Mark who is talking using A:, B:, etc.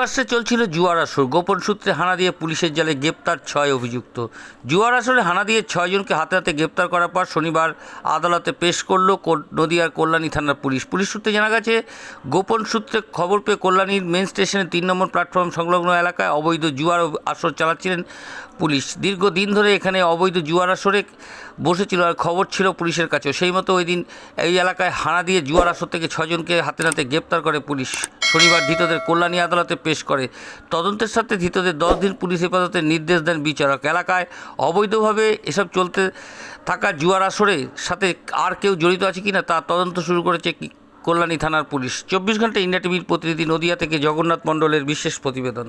A: পাশে চলছিল জুয়ার আসর। গোপন সূত্রে হানা দিয়ে পুলিশের জালে গ্রেপ্তার ছয় অভিযুক্ত। জুয়ার আসরে হানা দিয়ে ছয়জনকে হাতে হাতে গ্রেপ্তার করার পর শনিবার আদালতে পেশ করল নদিয়ার কল্যাণী থানার পুলিশ। পুলিশ সূত্রে জানা গেছে, গোপন সূত্রে খবর পেয়ে কল্যাণীর মেন স্টেশনের তিন নম্বর প্ল্যাটফর্ম সংলগ্ন এলাকায় অবৈধ জুয়ার আসর চালাচ্ছিলেন পুলিশ। দীর্ঘদিন ধরে এখানে অবৈধ জুয়ার আসরে বসেছিল আর খবর ছিল পুলিশের কাছেও। সেই মতো ওই দিন এই এলাকায় হানা দিয়ে জুয়ার আসর থেকে ছজনকে হাতে হাতে গ্রেপ্তার করে পুলিশ। শনিবার ধৃতদের কল্যাণী আদালতে পেশ করে। তদন্তের সাথে ধৃতদের দশ দিন পুলিশ হেফাজতের নির্দেশ দেন বিচারক। এলাকায় অবৈধভাবে এসব চলতে থাকা জুয়ার আসরের সাথে আর কেউ জড়িত আছে কিনা তা তদন্ত শুরু করেছে কল্যাণী থানার পুলিশ। চব্বিশ ঘণ্টা ইন্ডিয়া টিভির প্রতিনিধি নদিয়া থেকে জগন্নাথ মণ্ডলের বিশেষ প্রতিবেদন।